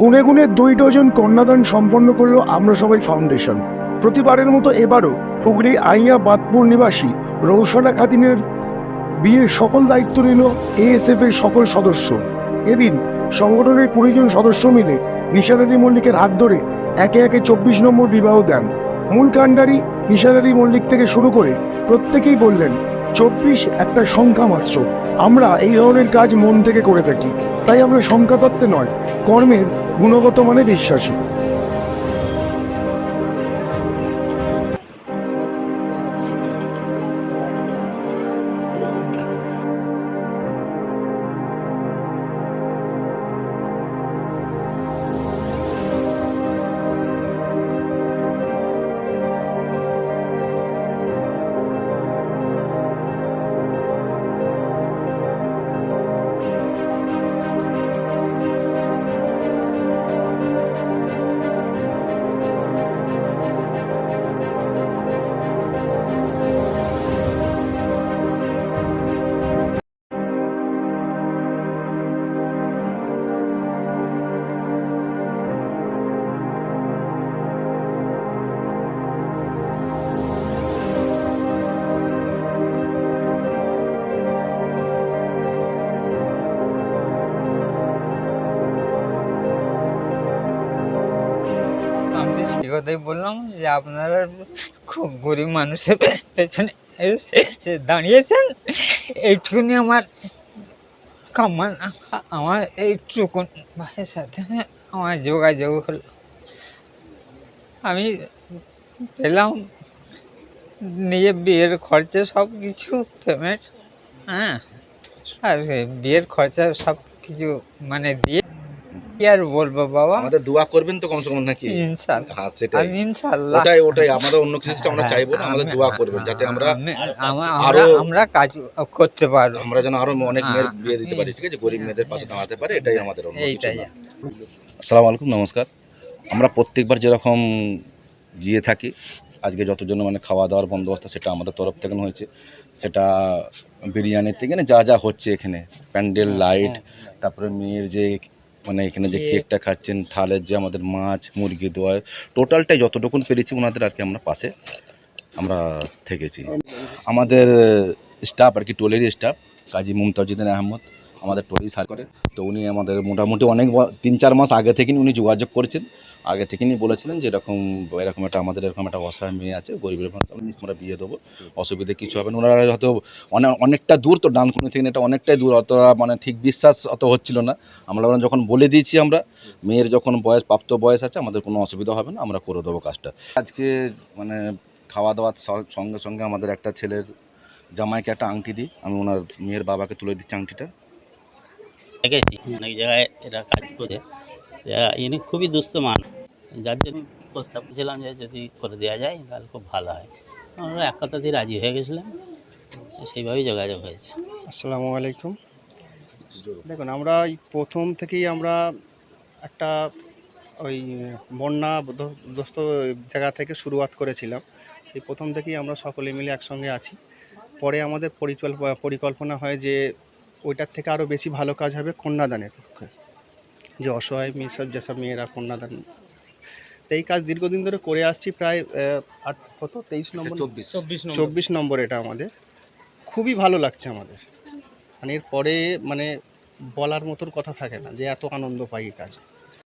গুনে গুনে দুই ডজন কন্যাদান সম্পন্ন করল আমরা সবাই ফাউন্ডেশন। প্রতিবারের মতো এবারও হুগলি, আইয়া বাদপুর নিবাসী রৌশনা খাদিনের বিয়ের সকল দায়িত্ব নিল এএসএফ এর সকল সদস্য। এদিন সংগঠনের কুড়ি জন সদস্য মিলে নিশানারি মল্লিকের হাত ধরে একে একে চব্বিশ নম্বর বিবাহ দেন। মূল কাণ্ডারি নিশানারি মল্লিক থেকে শুরু করে প্রত্যেকেই বললেন চব্বিশ একটা সংখ্যা মাত্র। আমরা এই ধরনের কাজ মন থেকে করে থাকি। তাই আমরা সংখ্যা তত্ত্বে নয়, কর্মের গুণগত মানে বিশ্বাসী। কথাই বললাম যে আপনারা খুব গরিব মানুষের পেছনে দাঁড়িয়েছেন। এইটুকুনি আমার কামান। আমার এইটুকু ভাইয়ের সাথে আমার যোগাযোগ হলো। আমি পেলাম নিজে বিয়ের খরচা সব কিছু পেমেন্ট হ্যাঁ। আর বিয়ের খরচা সব কিছু মানে দিয়ে কি আর বলব বাবা? আমাদের দোয়া করবেন তো কমসে কম নাকি? ইনশাল্লাহ। হ্যাঁ সেটাই। আমি ইনশাল্লাহ। ওটাই ওটাই আমাদের অন্য কিছু তো আমরা চাইব না আমাদের আমি- দোয়া করবেন যাতে আমরা আমি- আরো- আমরা কাজ করতে পারব। আমরা যেন আরও অনেক মেয়ের হ্যাঁ, বিয়ে দিতে পারি ঠিক আছে? গরিব মেয়েদের পাশে দাঁড়াতে পারে এটাই আমাদের অন্য কিছু এইটাই। আসসালামু আলাইকুম নমস্কার। আমরা প্রত্যেকবার যেরকম গিয়ে থাকি আজকে যতজন মানে খাওয়া দাওয়ার বন্দোবস্ত সেটা আমাদের তরফ থেকে হয়েছে। সেটা বিরিয়ানির থেকে যা যা হচ্ছে এখানে। প্যান্ডেল লাইট তারপরে মেয়ের যে মানে এখানে যে কেকটা খাচ্ছেন থালের যে আমাদের মাছ মুরগি দোয়া টোটালটাই যতটুকুন পেরেছি ওনাদের আর কি আমরা পাশে আমরা থেকেছি। আমাদের স্টাফ আর কি টোলেরই স্টাফ কাজী মুমতাজুদ্দিন আহমদ আমাদের টোলেই সার করে। তো উনি আমাদের মোটামুটি অনেক তিন চার মাস আগে থেকেই উনি যোগাযোগ করেছেন। আগে থেকেই বলেছিলেন যে এরকম এরকম একটা আমাদের এরকম একটা অসহায় মেয়ে আছে, গরিবের আমরা বিয়ে দেবো। অসুবিধা কিছু হবে না। ওনারা হয়তো অনেক অনেকটা দূর তো ডানকুনি থেকে, এটা অনেকটাই দূর, অত মানে ঠিক বিশ্বাস অত হচ্ছিল না। আমরা যখন বলে দিয়েছি আমরা, মেয়ের যখন বয়স, প্রাপ্ত বয়স আছে, আমাদের কোনো অসুবিধা হবে না, আমরা করে দেবো কাজটা। আজকে মানে খাওয়া দাওয়ার সঙ্গে সঙ্গে আমাদের একটা ছেলের জামাইকে একটা আংটি দিই। আমি ওনার মেয়ের বাবাকে তুলে দিচ্ছি আংটিটা। দেখেছি। অনেক জায়গায় এরা কাজ করে। ইনি খুবই দুস্থ মান যার জন্য প্রস্তাব করেছিলাম যে যদি করে দেওয়া যায়, তাহলে খুব ভালো হয়। আমরা এক কথাতেই রাজি হয়ে গেছিলাম। সেইভাবেই যোগাযোগ হয়েছে। আসসালামু আলাইকুম। দেখুন, আমরা প্রথম থেকেই আমরা একটা ওই বন্যা দ- গ্রস্ত জায়গা থেকে শুরুয়াত করেছিলাম। সেই প্রথম থেকেই আমরা সকলে মিলে একসঙ্গে আছি। পরে আমাদের পরিকল্পনা হয় যে ওইটার থেকে আরও বেশি ভালো কাজ হবে কন্যাদানের পক্ষে। যে অসহায় মেয়ে সব যেসব মেয়েরা কন্যাদান তো এই কাজ দীর্ঘদিন ধরে করে আসছি প্রায় আট কত? তেইশ নম্বর? চব্বিশ। চব্বিশ নম্বর এটা আমাদের। খুবই ভালো লাগছে আমাদের। মানে এরপরে মানে বলার মতন কথা থাকে না যে এত আনন্দ পাই এই কাজে।